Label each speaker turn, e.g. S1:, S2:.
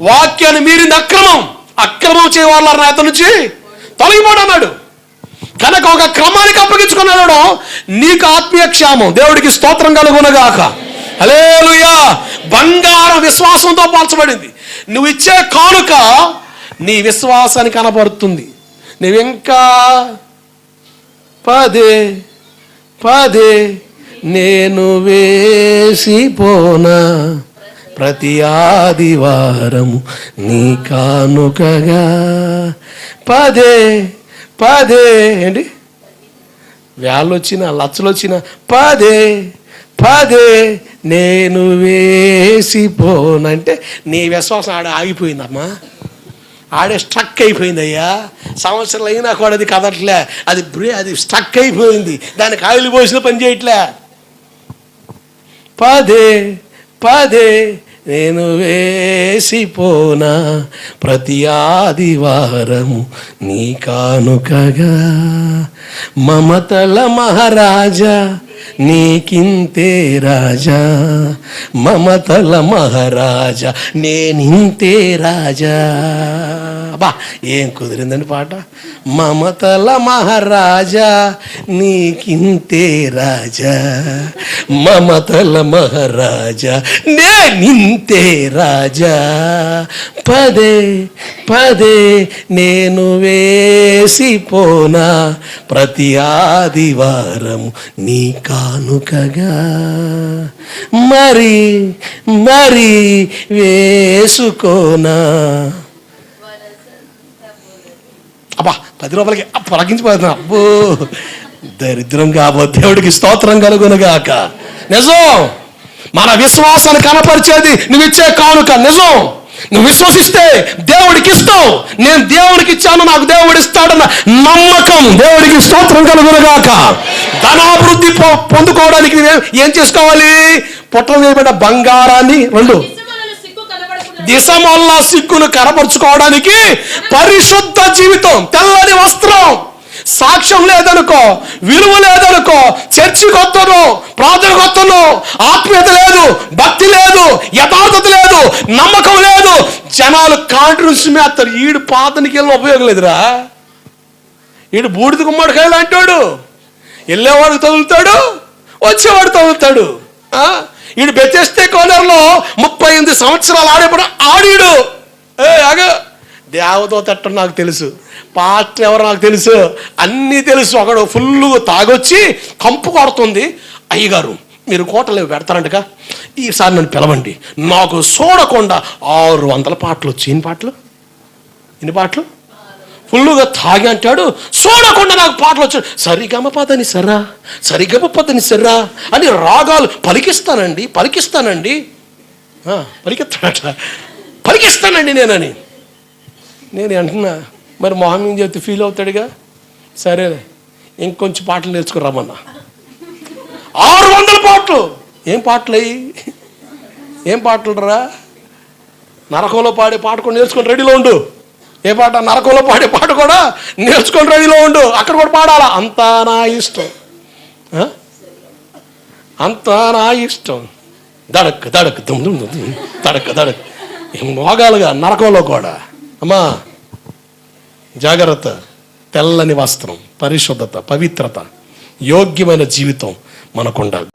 S1: వాక్యాన్ని మీరింది అక్రమం. అక్రమం చేయవాళ్ళ అతని నుంచి? తొలగిపోడన్నాడు కనుక ఒక క్రమానికి అప్పగించుకున్నాడు నీకు ఆత్మీయ క్షేమం. దేవుడికి స్తోత్రం కలుగునగాక. హల్లెలూయా. బంగారం విశ్వాసంతో పోల్చబడింది. నువ్వు ఇచ్చే కానుక నీ విశ్వాసాన్ని కనబడుతుంది. నువ్వింకా పదే పదే నేను వేసిపోనా? ప్రతి ఆదివారము నీ కానుకగా. పదే పదే ఏంటి? వేళ్ళు వచ్చిన లచ్చలు వచ్చిన పదే పదే నేను వేసిపోనంటే నీ విశ్వాసం ఆడ ఆగిపోయిందమ్మా. ఆడే స్ట్రక్ అయిపోయింది అయ్యా సంవత్సరాలు అయినా కూడా అది కదట్లే. అది బ్రే అది స్ట్రక్ అయిపోయింది. దానికి ఆయిల్ పోసిన పని చేయట్లే. పదే పదే నేను వేసిపోనా ప్రతి ఆదివారము నీ కానుకగా. మమతల మహారాజా నీకింతే రాజా మమతల మహారాజా నేనింతే రాజా. బా ఏం కుదిరిందండి పాట? మమతల మహారాజా నీకింతే రాజా మమతల మహారాజా నేనింతే రాజా. పదే పదే నేను వేసిపోనా ప్రతి ఆదివారం నీ కానుకగా మరి మరి వేసుకోనా? అబ్బా పది రూపాయలకి పొలగించిపోతున్నా అబ్బో దరిద్రం కాబో దేవుడికి స్తోత్రం కలుగునుగాక. నిజం మన విశ్వాసాన్ని కనపరిచేది నువ్వు ఇచ్చే కానుక. నిజం నువ్వు విశ్వసిస్తే దేవుడికి ఇస్తావు. నేను దేవుడికి ఇచ్చాను నాకు దేవుడు ఇస్తాడన్న నమ్మకం దేవుడికి స్తోత్రం కలుగునుగాక. ధనాభివృద్ధి పొందుకోవడానికి ఏం చేసుకోవాలి? పుట్ట వేయబడ్డ బంగారాన్ని రెండు.
S2: దిశమల్ల
S1: సిగ్గును కనపరుచుకోవడానికి పరిశుద్ధ జీవితం తెల్లని వస్త్రం. సాక్ష్యం లేదనుకో విలువ లేదనుకో చర్చి కొత్తను ప్రార్థన కొత్తను ఆత్మీయత లేదు భక్తి లేదు యథార్థత లేదు నమ్మకం లేదు. జనాలు కాంట్రూస్ మేస్తారు. ఈడు పాతనికి వెళ్ళిన ఉపయోగం లేదురా. ఈడు బూడిద గుమ్మడికాయలు అంటాడు. వెళ్ళేవాడు తగులుతాడు వచ్చేవాడు తగులుతాడు. ఈడు బెచ్చేస్తే కోనర్లో ముప్పై ఎనిమిది సంవత్సరాలు ఆడేప్పుడు ఆడీడు. ఏ ఆగ. దేవదూత ఎట్ట నాకు తెలుసు? పాస్టర్ ఎవరు నాకు తెలుసు. అన్నీ తెలుసు. ఒకడు ఫుల్గా తాగొచ్చి కంపు కొడుతుంది. అయ్యగారు మీరు కోటలు పెడతారంటగా? ఈసారి నన్ను పిలవండి. నాకు చూడకుండా ఆరు వందల పాటలు వచ్చి ఎన్ని పాటలు? ఎన్ని పాటలు? ఫుల్లుగా తాగి అంటాడు చూడకుండా నాకు పాటలు వచ్చాడు సరిగమ పదని సరా సరిగమ పదని సరా అని రాగాలు పలికిస్తానండి పలికిస్తానండి. పలికిస్తాడట పలికిస్తానండి నేనని. నేను అంటున్నా మరి మొహం చెప్తే ఫీల్ అవుతాడుగా? సరే ఇంకొంచెం పాటలు నేర్చుకురామన్నా ఆరు వందల పాటలు. ఏం పాటలు? అయ్యి ఏం పాటలు రా? నరకంలో పాడే పాట నేర్చుకొని రెడీలో ఉండు. ఏ పాట? నరకంలో పాడే పాట కూడా నేర్చుకొని రెడీలో ఉండు. అక్కడ కూడా పాడాలా? అంతా నా ఇష్టం. ఆ? అంతా నా ఇష్టం. దడక్ దడక్ దుమ్ దుమ్ దుమ్ దడక్ దడక్. మోగాలుగా? నరకంలో కూడా. అమ్మా జాగ్రత్త. తెల్లని వస్త్రం పరిశుద్ధత పవిత్రత యోగ్యమైన జీవితం మనకుండాలి.